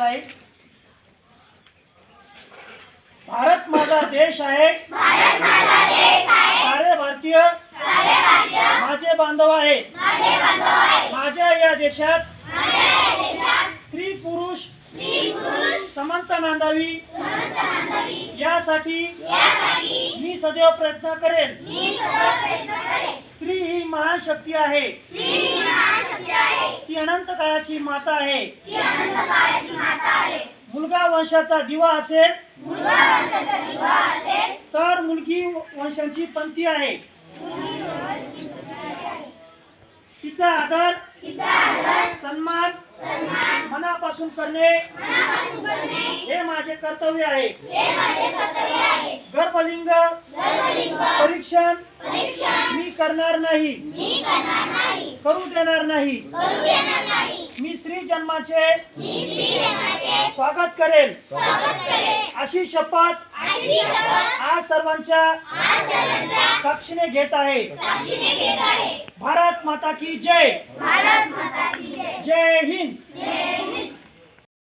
आहे. भारत माझा देश आहे. सारे भारतीय. माझे बांधव आहेत. माझ्या या देशात. स्त्री पुरुष. समंत नांदावी. यासाठी मी सदैव प्रयत्न करेन. स्त्री ही महान शक्ती आहे अनंत काळाची माता आहे. मुलगा वंशाचा दिवा असेल. तर मुलगी वंशाची पंथी आहे. तिचा आदर सन्मान मनापासून करणे हे माझे कर्तव्य आहे. गर्भलिंग परीक्षण? मी करणार नाही. करू देणार नाही. मी स्त्री जन्माचे स्वागत करेल. अशी शपथ आज सर्वांच्या साक्षीने घेत आहे. भारत माता की जय. जय हिंद.